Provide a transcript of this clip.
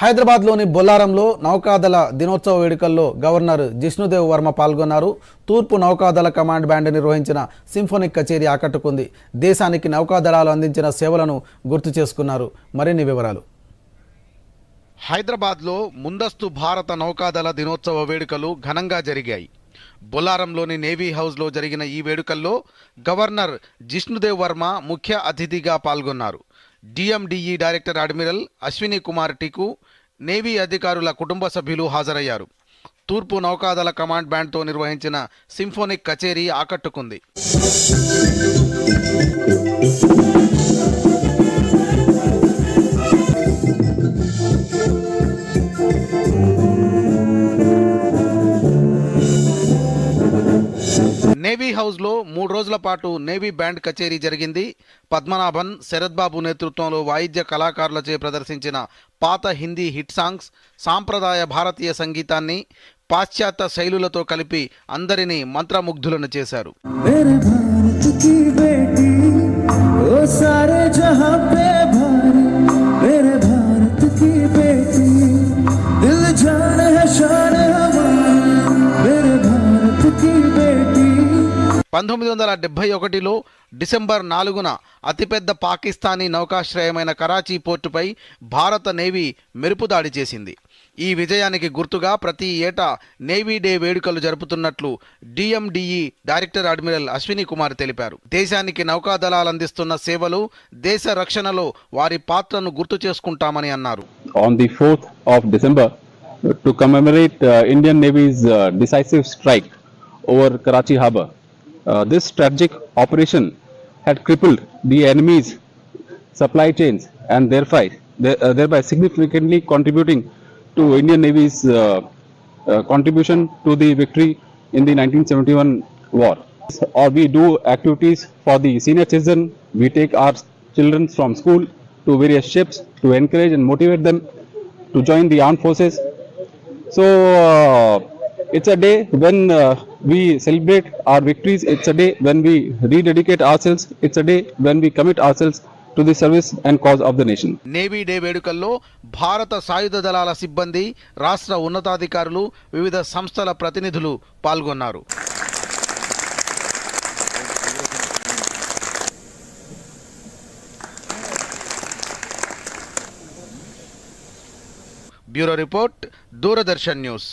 హైదరాబాద్లోని బొల్లారంలో నౌకాదళ దినోత్సవ వేడుకల్లో గవర్నర్ జిష్ణుదేవ్ వర్మ పాల్గొన్నారు. తూర్పు నౌకాదళ కమాండ్ బ్యాండ్ నిర్వహించిన సింఫోనిక్ కచేరీ ఆకట్టుకుంది. దేశానికి నౌకాదళాలు అందించిన సేవలను గుర్తు చేసుకున్నారు. మరిన్ని వివరాలు. హైదరాబాద్లో ముందస్తు భారత నౌకాదళ దినోత్సవ వేడుకలు ఘనంగా జరిగాయి. బొల్లారంలోని నేవీ హౌస్లో జరిగిన ఈ వేడుకల్లో గవర్నర్ జిష్ణుదేవ్ వర్మ ముఖ్య అతిథిగా పాల్గొన్నారు. DMDE director admiral Ashwini Kumar Tiku navy అధికారుల కుటుంబ సభ్యులు హాజరయ్యారు. తూర్పు నౌకాదళ కమాండ్ బ్యాండ్తో నిర్వహించిన సింఫోనిక్ కచేరీ ఆకట్టుకుంది. నేవీ హౌస్లో మూడు రోజుల పాటు నేవీ బ్యాండ్ కచేరీ జరిగింది. పద్మనాభన్ శరత్ బాబు నేతృత్వంలో వాయిద్య కళాకారులచే ప్రదర్శించిన పాత హిందీ హిట్ సాంగ్స్ సాంప్రదాయ భారతీయ సంగీతాన్ని పాశ్చాత్య శైలులతో కలిపి అందరినీ మంత్రముగ్ధులను చేశారు. పంతొమ్మిది వందల డెబ్బై ఒకటిలో డిసెంబర్ నాలుగున అతిపెద్ద పాకిస్తానీ నౌకాశ్రయమైన కరాచీ పోర్టుపై భారత నేవీ మెరుపుదాడి చేసింది. ఈ విజయానికి గుర్తుగా ప్రతి ఏటా నేవీ డే వేడుకలు జరుపుతున్నట్లు DMDE director admiral Ashwini Kumar తెలిపారు. దేశానికి నౌకాదళాలు అందిస్తున్న సేవలు దేశ రక్షణలో వారి పాత్రను గుర్తు చేసుకుంటామని అన్నారు. On the fourth of December to commemorate Indian navy's decisive strike over Karachi harbour Uh, this strategic operation had crippled the enemy's supply chains and thereby, uh, thereby significantly contributing to Indian Navy's uh, contribution to the victory in the 1971 war. Or we do activities for the senior citizen, we take our children from school to various ships to encourage and motivate them to join the armed forces. So uh, it's a day when uh, we celebrate our victories. It's a day when we rededicate ourselves. It's a day when we commit ourselves to the service and cause of the nation. Navy day వేడుకల్లో భారత సాయుధ దళాల సిబ్బంది రాష్ట్ర ఉన్నతాధికారులు వివిధ సంస్థల ప్రతినిధులు పాల్గొన్నారు బ్యూరో రిపోర్ట్ దూరదర్శన్ న్యూస్